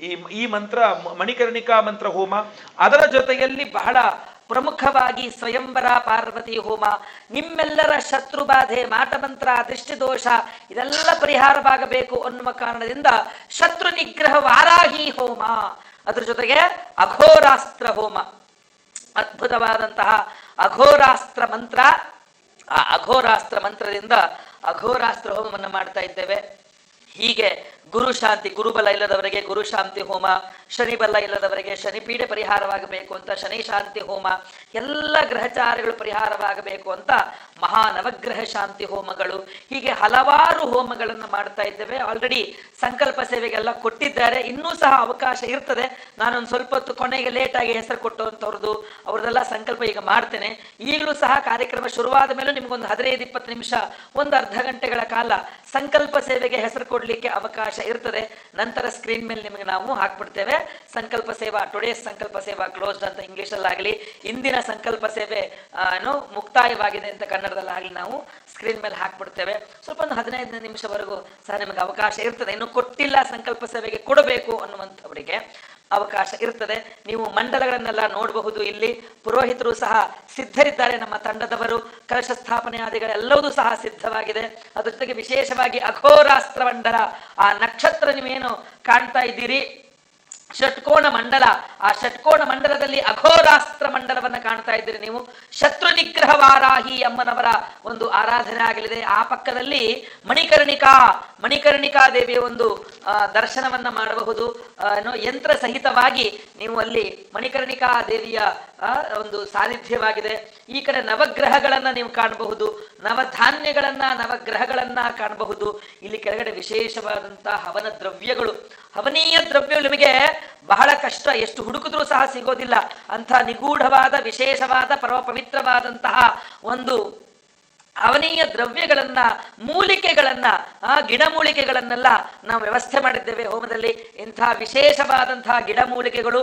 ಈ ಈ ಮಂತ್ರ ಮಣಿಕರ್ಣಿಕಾ ಮಂತ್ರ ಹೋಮ, ಅದರ ಜೊತೆಯಲ್ಲಿ ಬಹಳ ಪ್ರಮುಖವಾಗಿ ಸ್ವಯಂವರ ಪಾರ್ವತಿ ಹೋಮ, ನಿಮ್ಮೆಲ್ಲರ ಶತ್ರು ಬಾಧೆ ಮಾಟಮಂತ್ರ ದೃಷ್ಟಿದೋಷ ಇದೆಲ್ಲ ಪರಿಹಾರವಾಗಬೇಕು ಅನ್ನುವ ಕಾರಣದಿಂದ ಶತ್ರು ನಿಗ್ರಹ ವಾರಾಹಿ ಹೋಮ, ಅದ್ರ ಜೊತೆಗೆ ಅಘೋರಾಸ್ತ್ರ ಹೋಮ. ಅದ್ಭುತವಾದಂತಹ ಅಘೋರಾಸ್ತ್ರ ಮಂತ್ರ, ಆ ಅಘೋರಾಸ್ತ್ರ ಮಂತ್ರದಿಂದ ಅಘೋರಾಸ್ತ್ರ ಹೋಮವನ್ನು ಮಾಡ್ತಾ ಇದ್ದೇವೆ. ಹೀಗೆ ಗುರು ಶಾಂತಿ ಗುರುಬಲ ಇಲ್ಲದವರಿಗೆ ಗುರು ಶಾಂತಿ ಹೋಮ ಶನಿಬಲ ಇಲ್ಲದವರಿಗೆ ಶನಿ ಪೀಡೆ ಪರಿಹಾರವಾಗಬೇಕು ಅಂತ, ಶನಿ ಶಾಂತಿ ಹೋಮ, ಎಲ್ಲ ಗ್ರಹಚಾರಗಳು ಪರಿಹಾರವಾಗಬೇಕು ಅಂತ ಮಹಾ ನವಗ್ರಹ ಶಾಂತಿ ಹೋಮಗಳು. ಹೀಗೆ ಹಲವಾರು ಹೋಮಗಳನ್ನು ಮಾಡ್ತಾ ಇದ್ದೇವೆ. ಆಲ್ರೆಡಿ ಸಂಕಲ್ಪ ಸೇವೆಗೆಲ್ಲ ಕೊಟ್ಟಿದ್ದಾರೆ. ಇನ್ನೂ ಸಹ ಅವಕಾಶ ಇರ್ತದೆ. ನಾನೊಂದು ಸ್ವಲ್ಪ ಹೊತ್ತು ಕೊನೆಗೆ ಲೇಟಾಗಿ ಹೆಸರು ಕೊಟ್ಟಂಥವ್ರದ್ದು ಅವ್ರದ್ದೆಲ್ಲ ಸಂಕಲ್ಪ ಈಗ ಮಾಡ್ತೇನೆ. ಈಗಲೂ ಸಹ ಕಾರ್ಯಕ್ರಮ ಶುರುವಾದ ಮೇಲೂ ನಿಮ್ಗೊಂದು ಹದಿನೈದು, ಇಪ್ಪತ್ತು ನಿಮಿಷ, ಒಂದು ಅರ್ಧ ಗಂಟೆಗಳ ಕಾಲ ಸಂಕಲ್ಪ ಸೇವೆಗೆ ಹೆಸರು ಕೊಡಲಿಕ್ಕೆ ಅವಕಾಶ ಇರ್ತದೆ. ನಂತರ ಸ್ಕ್ರೀನ್ ಮೇಲೆ ನಿಮಗೆ ನಾವು ಹಾಕ್ಬಿಡ್ತೇವೆ. ಸಂಕಲ್ಪ ಸೇವಾ ಟುಡೇ ಸಂಕಲ್ಪ ಸೇವಾ ಕ್ಲೋಸ್ಡ್ ಅಂತ ಇಂಗ್ಲೀಷಲ್ಲಾಗಲಿ ಇಂದಿನ ಸಂಕಲ್ಪ ಸೇವೆ ಮುಕ್ತಾಯವಾಗಿದೆ ಅಂತ ಕನ್ನಡದಲ್ಲಾಗಲಿ ನಾವು ಸ್ಕ್ರೀನ್ ಮೇಲೆ ಹಾಕ್ಬಿಡ್ತೇವೆ. ಸ್ವಲ್ಪ ಒಂದು ಹದಿನೈದು ನಿಮಿಷವರೆಗೂ ಸಹ ನಿಮಗೆ ಅವಕಾಶ ಇರ್ತದೆ. ಇನ್ನು ಕೊಟ್ಟಿಲ್ಲ ಸಂಕಲ್ಪ ಸಭೆಗೆ ಕೊಡಬೇಕು ಅನ್ನುವಂಥವರಿಗೆ ಅವಕಾಶ ಇರ್ತದೆ. ನೀವು ಮಂಡಲಗಳನ್ನೆಲ್ಲ ನೋಡಬಹುದು. ಇಲ್ಲಿ ಪುರೋಹಿತರು ಸಹ ಸಿದ್ಧರಿದ್ದಾರೆ. ನಮ್ಮ ತಂಡದವರು, ಕಲಶ ಸ್ಥಾಪನೆ ಆದಿಗಳೆಲ್ಲವೂ ಸಹ ಸಿದ್ಧವಾಗಿದೆ. ಅದ್ರ ಜೊತೆಗೆ ವಿಶೇಷವಾಗಿ ಅಘೋರಾಸ್ತ್ರ ಮಂಡಲ ಆ ನಕ್ಷತ್ರ ನೀವೇನು ಕಾಣ್ತಾ ಇದ್ದೀರಿ? ಷಟ್ಕೋಣ ಮಂಡಲ. ಆ ಷಟ್ಕೋಣ ಮಂಡಲದಲ್ಲಿ ಅಘೋರಾಸ್ತ್ರ ಮಂಡಲವನ್ನ ಕಾಣ್ತಾ ಇದ್ದೀರಿ ನೀವು. ಶತ್ರು ನಿಗ್ರಹ ವಾರಾಹಿ ಅಮ್ಮನವರ ಒಂದು ಆರಾಧನೆ ಆಗಲಿದೆ. ಆ ಪಕ್ಕದಲ್ಲಿ ಮಣಿಕರ್ಣಿಕಾ ಮಣಿಕರ್ಣಿಕಾ ದೇವಿಯ ಒಂದು ದರ್ಶನವನ್ನ ಮಾಡಬಹುದು. ಅನ್ನೋ ಯಂತ್ರ ಸಹಿತವಾಗಿ ನೀವು ಅಲ್ಲಿ ಮಣಿಕರ್ಣಿಕಾ ದೇವಿಯ ಒಂದು ಸಾನ್ನಿಧ್ಯವಾಗಿದೆ. ಈ ಕಡೆ ನವಗ್ರಹಗಳನ್ನ ನೀವು ಕಾಣಬಹುದು. ನವಧಾನ್ಯಗಳನ್ನ, ನವಗ್ರಹಗಳನ್ನ ಕಾಣಬಹುದು. ಇಲ್ಲಿ ಕೆಳಗಡೆ ವಿಶೇಷವಾದಂತಹ ಹವನ ದ್ರವ್ಯಗಳು. ಹವನೀಯ ದ್ರವ್ಯಗಳು ನಿಮಗೆ ಬಹಳ ಕಷ್ಟ. ಎಷ್ಟು ಹುಡುಕಿದ್ರೂ ಸಹ ಸಿಗೋದಿಲ್ಲ. ಅಂತ ನಿಗೂಢವಾದ, ವಿಶೇಷವಾದ ಪರಮ ಪವಿತ್ರವಾದಂತಹ ಒಂದು ಅವನೀಯ ದ್ರವ್ಯಗಳನ್ನ, ಮೂಲಿಕೆಗಳನ್ನ, ಆ ಗಿಡಮೂಲಿಕೆಗಳನ್ನೆಲ್ಲ ನಾವು ವ್ಯವಸ್ಥೆ ಮಾಡಿದ್ದೇವೆ ಹೋಮದಲ್ಲಿ. ಇಂಥ ವಿಶೇಷವಾದಂತಹ ಗಿಡಮೂಲಿಕೆಗಳು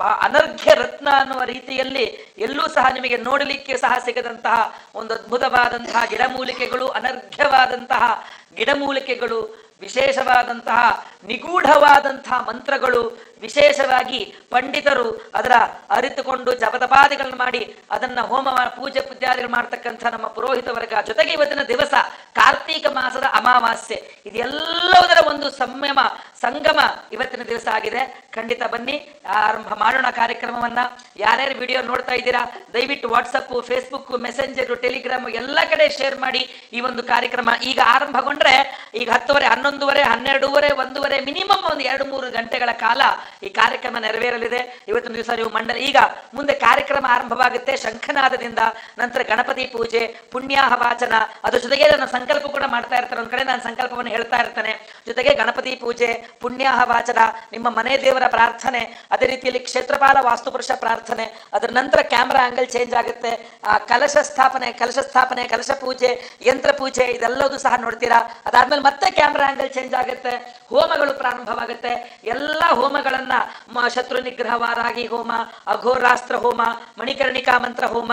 ಅನರ್ಘ್ಯ ರತ್ನ ಅನ್ನುವ ರೀತಿಯಲ್ಲಿ ಎಲ್ಲೂ ಸಹ ನಿಮಗೆ ನೋಡಲಿಕ್ಕೆ ಸಹ ಸಿಗದಂತಹ ಒಂದು ಅದ್ಭುತವಾದಂತಹ ಗಿಡಮೂಲಿಕೆಗಳು, ಅನರ್ಘ್ಯವಾದಂತಹ ಗಿಡಮೂಲಿಕೆಗಳು, ವಿಶೇಷವಾದಂತಹ ನಿಗೂಢವಾದಂತಹ ಮಂತ್ರಗಳು ವಿಶೇಷವಾಗಿ ಪಂಡಿತರು ಅದರ ಅರಿತುಕೊಂಡು ಜಪತಪಾದಿಗಳನ್ನು ಮಾಡಿ ಅದನ್ನ ಹೋಮ ಪೂಜೆ ಪೂಜಾದಿಗಳು ಮಾಡ್ತಕ್ಕಂಥ ನಮ್ಮ ಪುರೋಹಿತ ವರ್ಗ. ಜೊತೆಗೆ ಇವತ್ತಿನ ದಿವಸ ಕಾರ್ತೀಕ ಮಾಸದ ಅಮಾವಾಸ್ಯೆ. ಇದೆಲ್ಲವುದರ ಒಂದು ಸಂಯಮ, ಸಂಗಮ ಇವತ್ತಿನ ದಿವಸ ಆಗಿದೆ. ಖಂಡಿತ ಬನ್ನಿ, ಆರಂಭ ಮಾಡೋಣ ಕಾರ್ಯಕ್ರಮವನ್ನ. ಯಾರ್ಯಾರು ವಿಡಿಯೋ ನೋಡ್ತಾ ಇದ್ದೀರಾ, ದಯವಿಟ್ಟು ವಾಟ್ಸಪ್ ಫೇಸ್ಬುಕ್ ಮೆಸೆಂಜರ್ ಟೆಲಿಗ್ರಾಮ್ ಎಲ್ಲ ಕಡೆ ಶೇರ್ ಮಾಡಿ ಈ ಒಂದು ಕಾರ್ಯಕ್ರಮ. ಈಗ ಆರಂಭಗೊಂಡ್ರೆ ಈಗ ಹತ್ತುವರೆ, ಹನ್ನೊಂದುವರೆ, ಹನ್ನೆರಡೂವರೆ, ಒಂದೂವರೆ ಮಿನಿಮಮ್ ಒಂದು ಎರಡು ಮೂರು ಗಂಟೆಗಳ ಕಾಲ ಈ ಕಾರ್ಯಕ್ರಮ ನೆರವೇರಲಿದೆ. ಇವತ್ತಿನ ದಿವಸ ನೀವು ಮಂಡಲ, ಈಗ ಮುಂದೆ ಕಾರ್ಯಕ್ರಮ ಆರಂಭವಾಗುತ್ತೆ ಶಂಖನಾದದಿಂದ, ನಂತರ ಗಣಪತಿ ಪೂಜೆ, ಪುಣ್ಯಾಹ ವಾಚನ ಅದ್ರ ಜೊತೆಗೆ ನನ್ನ ಸಂಕಲ್ಪ ಕೂಡ ಮಾಡ್ತಾ ಇರ್ತಾರೆ. ಒಂದ್ ಕಡೆ ನಾನು ಸಂಕಲ್ಪವನ್ನು ಹೇಳ್ತಾ ಇರ್ತೇನೆ. ಜೊತೆಗೆ ಗಣಪತಿ ಪೂಜೆ, ಪುಣ್ಯಾಹ ವಾಚನ, ನಿಮ್ಮ ಮನೆ ದೇವರ ಪ್ರಾರ್ಥನೆ, ಅದೇ ರೀತಿಯಲ್ಲಿ ಕ್ಷೇತ್ರಪಾಲ ವಾಸ್ತುಪುರುಷ ಪ್ರಾರ್ಥನೆ, ಅದರ ನಂತರ ಕ್ಯಾಮ್ರಾ ಆಂಗಲ್ ಚೇಂಜ್ ಆಗುತ್ತೆ. ಆ ಕಲಶ ಸ್ಥಾಪನೆ ಕಲಶ ಸ್ಥಾಪನೆ, ಕಲಶ ಪೂಜೆ, ಯಂತ್ರ ಪೂಜೆ, ಇದೆಲ್ಲದೂ ಸಹ ನೋಡ್ತೀರಾ. ಅದಾದ್ಮೇಲೆ ಮತ್ತೆ ಕ್ಯಾಮ್ರಾ ಆಂಗಲ್ ಚೇಂಜ್ ಆಗುತ್ತೆ. ಹೋಮಗಳು ಪ್ರಾರಂಭವಾಗುತ್ತೆ. ಎಲ್ಲ ಹೋಮಗಳನ್ನ ಮ- ಶತ್ರು ನಿಗ್ರಹ ವಾರಾಗಿ ಹೋಮ, ಅಘೋರಾಸ್ತ್ರ ಹೋಮ, ಮಣಿಕರ್ಣಿಕಾ ಮಂತ್ರ ಹೋಮ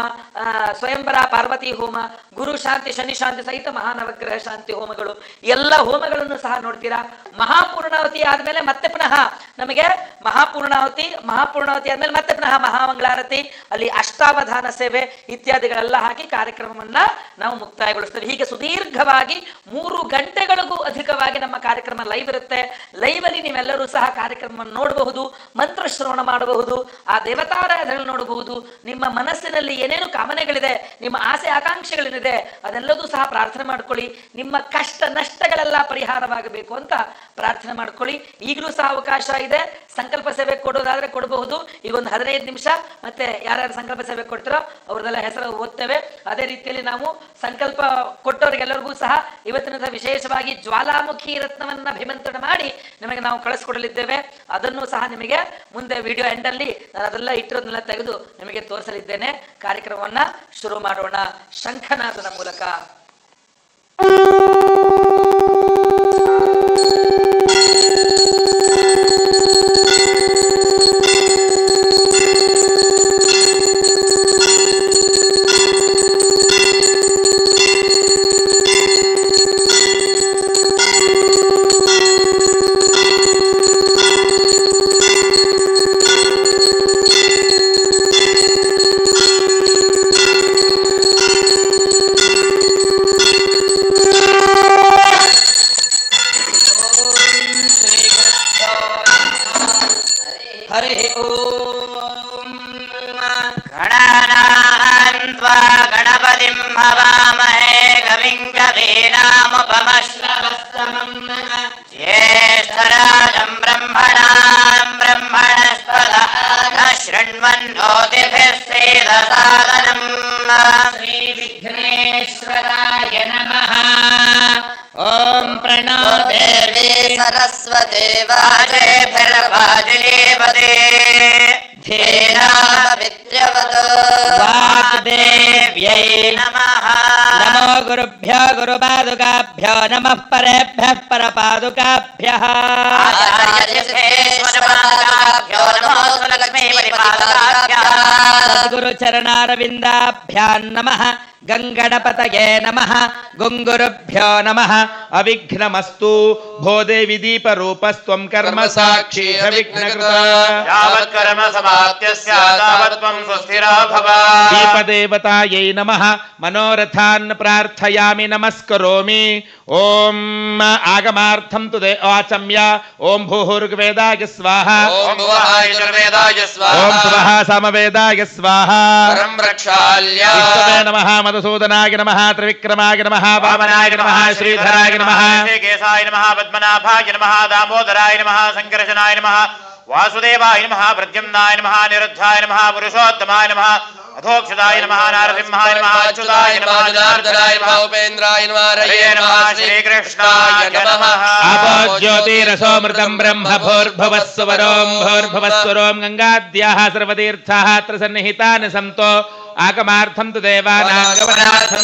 ಸ್ವಯಂವರ ಪಾರ್ವತಿ ಹೋಮ, ಗುರು ಶಾಂತಿ, ಶನಿ ಶಾಂತಿ ಸಹಿತ ಮಹಾನವಗ್ರಹ ಶಾಂತಿ ಹೋಮಗಳು. ಎಲ್ಲ ಹೋಮಗಳನ್ನು ಸಹ ನೋಡ್ತೀರಾ? ಮಹಾಪೂರ್ಣಾವತಿ ಆದ್ಮೇಲೆ ಮತ್ತೆ ಪುನಃ ನಮಗೆ ಮಹಾಪೂರ್ಣಾವತಿ ಮಹಾಪೂರ್ಣಾವತಿ ಆದ್ಮೇಲೆ ಮತ್ತೆ ಪುನಃ ಮಹಾಮಂಗಳಾರತಿ, ಅಲ್ಲಿ ಅಷ್ಟಾವಧಾನ ಸೇವೆ ಇತ್ಯಾದಿಗಳೆಲ್ಲ ಹಾಕಿ ಕಾರ್ಯಕ್ರಮವನ್ನ ನಾವು ಮುಕ್ತಾಯಗೊಳಿಸ್ತೇವೆ. ಹೀಗೆ ಸುದೀರ್ಘವಾಗಿ ಮೂರು ಗಂಟೆಗಳಿಗೂ ಅಧಿಕವಾಗಿ ನಮ್ಮ ಕಾರ್ಯಕ್ರಮ ಲೈವ್ ಇರುತ್ತೆ. ಲೈವ್ ಅಲ್ಲಿ ನೀವೆಲ್ಲರೂ ಸಹ ಕಾರ್ಯಕ್ರಮವನ್ನು ನೋಡಬಹುದು, ಮಂತ್ರ ಶ್ರವಣ ಮಾಡಬಹುದು, ಆ ದೇವತಾರಾಧನೆ ನೋಡಬಹುದು, ನಿಮ್ಮ ಮನಸ್ಸಿನಲ್ಲಿ ಏನೇನು ಕಾಮನೆಗಳಿದೆ, ನಿಮ್ಮ ಆಸೆ ಆಕಾಂಕ್ಷೆಗಳೇನಿದೆ, ಅದೆಲ್ಲದೂ ಸಹ ಪ್ರಾರ್ಥನೆ ಮಾಡ್ಕೊಳ್ಳಿ. ನಿಮ್ಮ ಕಷ್ಟ ನಷ್ಟಗಳೆಲ್ಲ ಪರಿಹಾರವಾಗಬೇಕು ಅಂತ ಪ್ರಾರ್ಥನೆ ಮಾಡ್ಕೊಳ್ಳಿ. ಈಗಲೂ ಸಹ ಅವಕಾಶ ಇದೆ. ಸಂಕಲ್ಪ ಸೇವೆ ಕೊಡೋದಾದ್ರೆ ಕೊಡಬಹುದು. ಈಗ ಒಂದು ಹದಿನೈದು ನಿಮಿಷ ಮತ್ತೆ ಯಾರ್ಯಾರು ಸಂಕಲ್ಪ ಸೇವೆ ಕೊಡ್ತಾರೋ ಅವ್ರದೆಲ್ಲ ಹೆಸರು ಓದ್ತೇವೆ. ಅದೇ ರೀತಿಯಲ್ಲಿ ನಾವು ಸಂಕಲ್ಪ ಕೊಟ್ಟವರಿಗೆಲ್ಲರಿಗೂ ಸಹ ಇವತ್ತಿನ ವಿಶೇಷವಾಗಿ ಜ್ವಾಲಾಮುಖಿ ರತ್ನವನ್ನ ಅಭಿಮಂತ್ರಣ ಮಾಡಿ ನಿಮಗೆ ನಾವು ಕಳಿಸ್ಕೊಡಲಿದ್ದೇವೆ. ಅದನ್ನು ಸಹ ನಿಮಗೆ ಮುಂದೆ ವಿಡಿಯೋ ಎಂಡಲ್ಲಿ ನಾನು ಅದೆಲ್ಲ ಇಟ್ಟಿರೋದನ್ನೆಲ್ಲ ತೆಗೆದು ನಿಮಗೆ ತೋರಿಸಲಿದ್ದೇನೆ. ಕಾರ್ಯಕ್ರಮವನ್ನ ಶುರು ಮಾಡೋಣ. ಶಂಖನಾದನ ಮೂಲಕ. गणानान्द्वा गणपतिं भवामहे कविं कवीनामुपमश्रवस्तमम् नामुपमश्वरायम् ब्रह्मणाम् ब्रह्मणस्वदा शृण्वन् मोतिभ्य श्रेदसादनम् श्रीविघ्नेश्वराय नमः ॐ प्रणो देवी जय भैरवाज वाग्देव्यै नमः। नमो गुरुभ्यो गुरुपादुकाभ्यो नमः परेभ्यः परपादुकाभ्यः। सद्गुरुचरणारविन्दाभ्यां नमः गङ्गणपतये नमः। गुङ्गुरुभ्यो नमः। अविघ्नमस्तु। भो देवि दीपरूपस्त्वं कर्म साक्षी विघ्नकृता यावत् कर्म समाप्त्यस्य तावत् त्वं सुस्थिरा भव। दीपदेवतायै नमः। मनोरथान् प्रार्थयामि। नमस्करोमि। ॐ आगमार्थं तु आचम्य। ॐ भूहुर्वेदाय स्वाहा। ॐ भुवः समवेदाय स्वाहा। परं नमः। मधुसूदनाय नमः त्रिविक्रमाय नमः वामनाय नमः श्रीधराय नमः केशाय नमः पद्मनाभाय नमः दामोदराय नमः सङ्कर्षणाय नमः वासुदेवाय नमः प्रद्युम्नाय नमः निरुद्धाय नमः पुरुषोत्तमाय नमः अधोक्षदाय नमः नारसिंहाय नमः अच्युताय नमः जनार्दनाय नमः उपेन्द्राय नमः हरे नमः श्रीकृष्णाय नमः आपो ज्योतिरसोमृतं ब्रह्म भूर्भुवः सुवरों भूर्भुवः गङ्गाद्याः सर्वतीर्थाः अत्र सन्निहितानि सन्तो ఆగమార్థం తు దేవానాగమనార్థం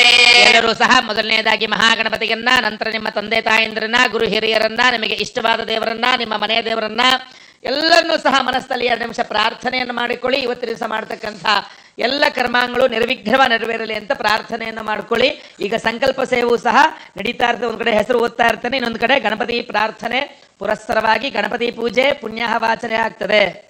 ಎಲ್ಲರೂ ಸಹ ಮೊದಲನೆಯದಾಗಿ ಮಹಾಗಣಪತಿಯನ್ನ, ನಂತರ ನಿಮ್ಮ ತಂದೆ ತಾಯಂದಿರನ್ನ, ಗುರು ಹಿರಿಯರನ್ನ, ನಿಮಗೆ ಇಷ್ಟವಾದ ದೇವರನ್ನ, ನಿಮ್ಮ ಮನೆಯ ದೇವರನ್ನ, ಎಲ್ಲರನ್ನೂ ಸಹ ಮನಸ್ಸಲ್ಲಿ ಎರಡು ನಿಮಿಷ ಪ್ರಾರ್ಥನೆಯನ್ನು ಮಾಡಿಕೊಳ್ಳಿ. ಇವತ್ತು ದಿವಸ ಮಾಡ್ತಕ್ಕಂಥ ಎಲ್ಲ ಕರ್ಮಾಂಗಳು ನಿರ್ವಿಘ್ನವ ನೆರವೇರಲಿ ಅಂತ ಪ್ರಾರ್ಥನೆಯನ್ನು ಮಾಡ್ಕೊಳ್ಳಿ. ಈಗ ಸಂಕಲ್ಪ ಸೇವೆಯೂ ಸಹ ನಡೀತಾ ಇರ್ತದೆ. ಒಂದು ಕಡೆ ಹೆಸರು ಓದ್ತಾ ಇರ್ತಾನೆ. ಇನ್ನೊಂದು ಕಡೆ ಗಣಪತಿ ಪ್ರಾರ್ಥನೆ ಪುರಸ್ಸರವಾಗಿ ಗಣಪತಿ ಪೂಜೆ ಪುಣ್ಯ ವಾಚನೆ ಆಗ್ತದೆ.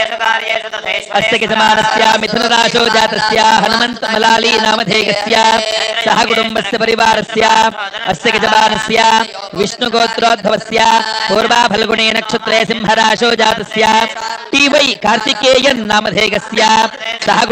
अस्य किसमानस्य मिथुनराशो जातस्य हनुमन्तमलाली नामधेयस्य सह कुटुम्बस्य परिवारस्य अस्य किसमानस्य विष्णुगोत्रोद्भवस्य पूर्वाफल्गुणे नक्षत्रे सिंहराशो जातस्य टी वै कार्तिकेयन् नामधेयस्य सह